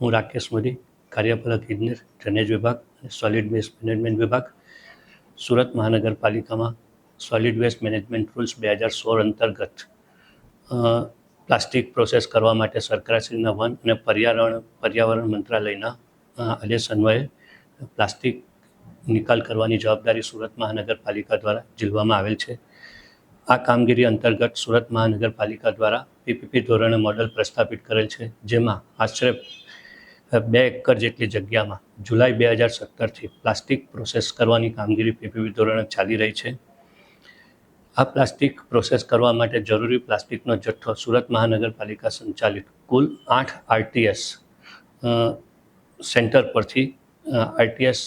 હું રાકેશ મોદી, કાર્યપાલક ઇજનેર ડ્રેનેજ વિભાગ અને સોલિડ વેસ્ટ મેનેજમેન્ટ વિભાગ, સુરત મહાનગરપાલિકામાં સોલિડ વેસ્ટ મેનેજમેન્ટ રૂલ્સ બે હજાર સોળ અંતર્ગત પ્લાસ્ટિક પ્રોસેસ કરવા માટે સરકારશ્રીના વન અને પર્યાવરણ પર્યાવરણ મંત્રાલયના આદેશ અન્વયે પ્લાસ્ટિક નિકાલ કરવાની જવાબદારી સુરત મહાનગરપાલિકા દ્વારા ઝીલવામાં આવેલ છે. આ કામગીરી અંતર્ગત સુરત મહાનગરપાલિકા દ્વારા પીપીપી ધોરણે મોડલ પ્રસ્થાપિત કરેલ છે, જેમાં આશરે બે એકર જેટલી જગ્યામાં જુલાઈ બે હજાર સત્તરથી પ્લાસ્ટિક પ્રોસેસ કરવાની કામગીરી પીપીપી ધોરણે ચાલી રહી છે. આ પ્લાસ્ટિક પ્રોસેસ કરવા માટે જરૂરી પ્લાસ્ટિકનો જથ્થો સુરત મહાનગરપાલિકા સંચાલિત કુલ આઠ આરટીએસ સેન્ટર પરથી આરટીએસ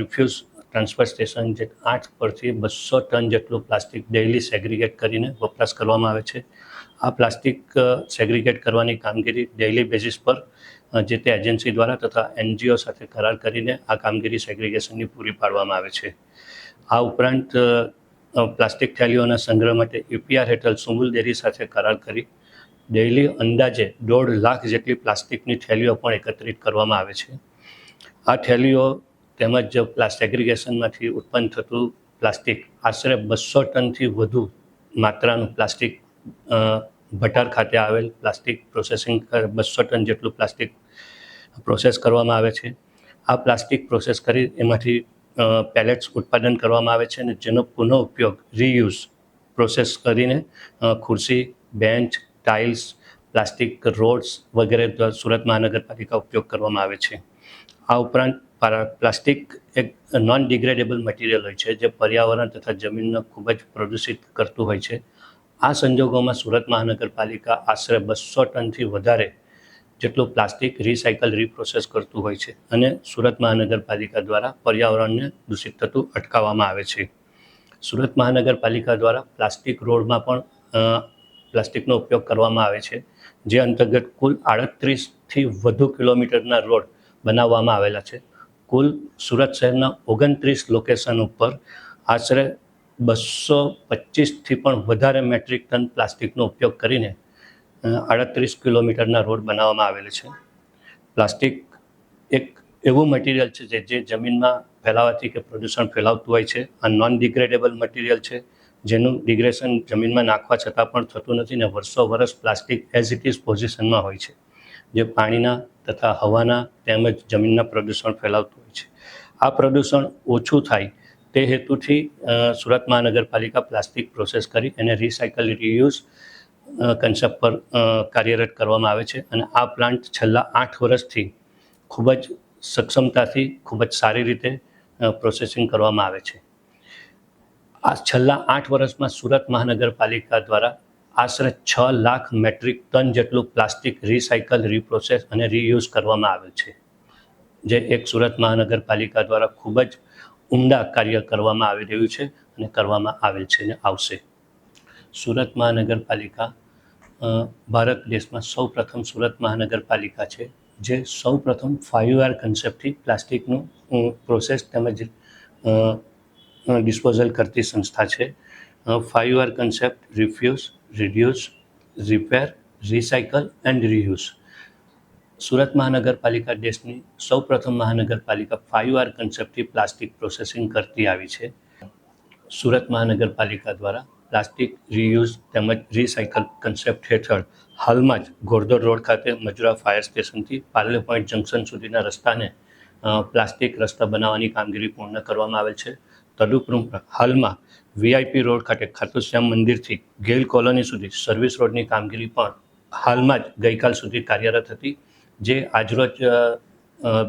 રિફ્યુઝ ટ્રાન્સફર સ્ટેશન જે આઠ પરથી બસો ટન જેટલું પ્લાસ્ટિક ડેઇલી સેગ્રિગેટ કરીને વપરાશ કરવામાં આવે છે. આ પ્લાસ્ટિક સેગ્રિગેટ કરવાની કામગીરી ડેઇલી બેઝિસ પર જે તે એજન્સી દ્વારા તથા એનજીઓ સાથે કરાર કરીને આ કામગીરી સેગ્રીગેશનની પૂરી પાડવામાં આવે છે. આ ઉપરાંત પ્લાસ્ટિક થેલીઓના સંગ્રહ માટે યુપીઆર હેઠળ સુમુલ ડેરી સાથે કરાર કરી ડેઇલી અંદાજે દોઢ લાખ જેટલી પ્લાસ્ટિકની થેલીઓ પણ એકત્રિત કરવામાં આવે છે. આ થેલીઓ તેમજ પ્લાસ્ટિક એગ્રિગેશનમાંથી ઉત્પન્ન થતું પ્લાસ્ટિક આશરે બસો ટનથી વધુ માત્રાનું પ્લાસ્ટિક ભટાર ખાતે આવેલ પ્લાસ્ટિક પ્રોસેસિંગ બસો ટન જેટલું પ્લાસ્ટિક પ્રોસેસ કરવામાં આવે છે. આ પ્લાસ્ટિક પ્રોસેસ કરી એમાંથી પેલેટ્સ ઉત્પાદન કરવામાં આવે છે અને જેનો પુનઃ ઉપયોગ રીયુઝ પ્રોસેસ કરીને ખુરશી, બેન્ચ, ટાઇલ્સ, પ્લાસ્ટિક રોડ્સ વગેરે સુરત મહાનગરપાલિકા ઉપયોગ કરવામાં આવે છે. આ ઉપરાંત પારા- પ્લાસ્ટિક એક નોન ડિગ્રેડેબલ મટીરિયલ હોય છે જે પર્યાવરણ તથા જમીનને ખૂબ જ પ્રદૂષિત કરતું હોય છે. આ સંજોગોમાં સુરત મહાનગરપાલિકા આશરે બસો ટનથી વધારે જેટલું પ્લાસ્ટિક રિસાયકલ, રીપ્રોસેસ કરતું હોય છે અને સુરત મહાનગરપાલિકા દ્વારા પર્યાવરણને દૂષિત થતું અટકાવવામાં આવે છે. સુરત મહાનગરપાલિકા દ્વારા પ્લાસ્ટિક રોડમાં પણ પ્લાસ્ટિકનો ઉપયોગ કરવામાં આવે છે, જે અંતર્ગત કુલ આડત્રીસથી વધુ કિલોમીટરના રોડ બનાવવામાં આવેલા છે. કુલ સુરત શહેરના ઓગણત્રીસ લોકેશન ઉપર આશરે બસો પચીસથી પણ વધારે મેટ્રિક ટન પ્લાસ્ટિકનો ઉપયોગ કરીને આડત્રીસ કિલોમીટરના રોડ બનાવવામાં આવેલ છે. પ્લાસ્ટિક એક એવું મટીરિયલ છે જે જે જમીનમાં ફેલાવાથી કે પ્રદૂષણ ફેલાવતું હોય છે. આ નોન ડિગ્રેડેબલ મટીરિયલ છે, જેનું ડિગ્રેશન જમીનમાં નાખવા છતાં પણ થતું નથી ને વર્ષો વર્ષ પ્લાસ્ટિક એઝ ઇટ ઇઝ પોઝિશનમાં હોય છે, જે પાણીના તથા હવાના તેમજ જમીનના પ્રદૂષણ ફેલાવતું હોય છે. આ પ્રદૂષણ ઓછું થાય તે હેતુથી સુરત મહાનગરપાલિકા પ્લાસ્ટિક પ્રોસેસ કરી એને રિસાયકલ, રીયુઝ કન્સેપ્ટ પર કાર્યરત કરવામાં આવે છે અને આ પ્લાન્ટ છેલ્લા આઠ વર્ષથી ખૂબ જ સક્ષમતાથી, ખૂબ જ સારી રીતે પ્રોસેસિંગ કરવામાં આવે છે. આ છેલ્લા આઠ વર્ષમાં સુરત મહાનગરપાલિકા દ્વારા આશરે છ લાખ મેટ્રિક ટન જેટલું પ્લાસ્ટિક રિસાયકલ, રીપ્રોસેસ અને રીયુઝ કરવામાં આવેલ છે. જે એક સુરત મહાનગરપાલિકા દ્વારા ખૂબ જ ઉમદા કાર્ય કરવામાં આવી રહ્યું છે અને કરવામાં આવેલ છે અને આવશે. સુરત મહાનગરપાલિકા ભારત દેશમાં સૌ પ્રથમ સુરત મહાનગરપાલિકા છે, જે સૌ પ્રથમ ફાઇવ આર કન્સેપ્ટથી પ્લાસ્ટિકનું પ્રોસેસ તેમજ ડિસ્પોઝલ કરતી સંસ્થા છે. Five R concept refuse reduce repair recycle and reuse Surat મહાનગરપાલિકા દેશની સૌ પ્રથમ મહાનગરપાલિકા ફાઇવ આર કન્સેપ્ટથી પ્લાસ્ટિક પ્રોસેસિંગ કરતી આવી છે. સુરત મહાનગરપાલિકા દ્વારા પ્લાસ્ટિક રીયુઝ તેમજ રિસાયકલ કન્સેપ્ટ હેઠળ હાલમાં જ ઘોડદોડ રોડ ખાતે મજુરા ફાયર સ્ટેશનથી પાર્લે પોઈન્ટ જંકશન સુધીના રસ્તાને પ્લાસ્ટિક રસ્તા બનાવવાની કામગીરી પૂર્ણ કરવામાં આવેલ છે. તદુપરાંત હાલમાં વીઆઈપી રોડ ખાતે ખાતુશ્યામ મંદિરથી ગેલ કોલોની સુધી સર્વિસ રોડની કામગીરી પણ હાલમાં જ ગઈકાલ સુધી કાર્યરત હતી. જે આજરોજ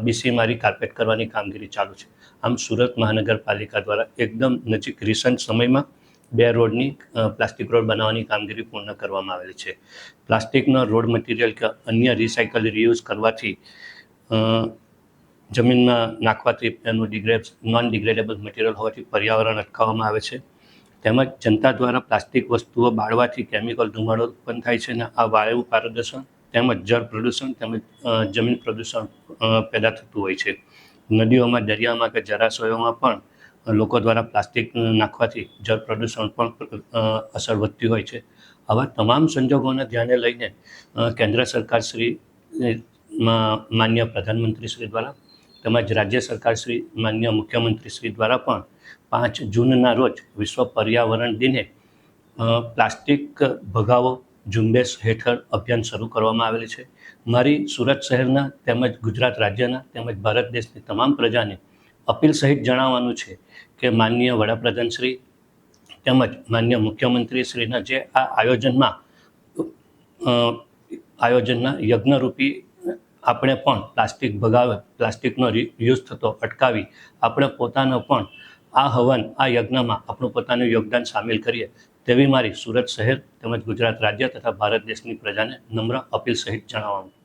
બીસી મારી કાર્પેટ કરવાની કામગીરી ચાલુ છે. આમ સુરત મહાનગરપાલિકા દ્વારા એકદમ નજીક રિસન્ટ સમયમાં બે રોડની પ્લાસ્ટિક રોડ બનાવવાની કામગીરી પૂર્ણ કરવામાં આવેલી છે. પ્લાસ્ટિકનો રોડ મટીરિયલ કે અન્ય રિસાયકલ રીયુઝ કરવાથી જમીનમાં નાખવાથી એનું ડિગ્રેડ નોન ડિગ્રેડેબલ મટીરિયલ હોવાથી પર્યાવરણ અટકાવવામાં આવે છે. તેમજ જનતા દ્વારા પ્લાસ્ટિક વસ્તુઓ બાળવાથી કેમિકલ ધુમાડો ઉત્પન્ન થાય છે અને આ વાયુ પ્રદૂષણ તેમજ જળ પ્રદૂષણ તેમજ જમીન પ્રદૂષણ પેદા થતું હોય છે. નદીઓમાં, દરિયામાં કે જળાશયોમાં પણ લોકો દ્વારા પ્લાસ્ટિક નાખવાથી જળ પ્રદૂષણ પણ અસર વધતી હોય છે. આવા તમામ સંજોગોને ધ્યાને લઈને કેન્દ્ર સરકાર શ્રી માન્ય પ્રધાનમંત્રી શ્રી દ્વારા તેમજ રાજ્ય સરકાર શ્રી, માન્ય મુખ્યમંત્રી શ્રી દ્વારા પણ પાંચ જૂનના રોજ વિશ્વ પર્યાવરણ દિને પ્લાસ્ટિક ભગાવો ઝુંબેશ હેઠળ અભિયાન શરૂ કરવામાં આવેલ છે. મારી સુરત શહેરના તેમજ ગુજરાત રાજ્યના તેમજ ભારત દેશની તમામ પ્રજાને અપીલ સહિત જણાવવાનું છે કે માનનીય વડાપ્રધાન શ્રી તેમજ માન્ય મુખ્યમંત્રી શ્રીના જે આ આયોજનમાં આયોજનના યજ્ઞરૂપી આપણે પણ પ્લાસ્ટિક ભગાવે, પ્લાસ્ટિકનો યુઝ થતો અટકાવી આપણે પોતાનો પણ આ હવન, આ યજ્ઞમાં આપણું પોતાનું યોગદાન સામેલ કરીએ. તેવી મારી સુરત શહેર તેમજ ગુજરાત રાજ્ય તથા ભારત દેશની પ્રજાને નમ્ર અપીલ સહિત જણાવવાનું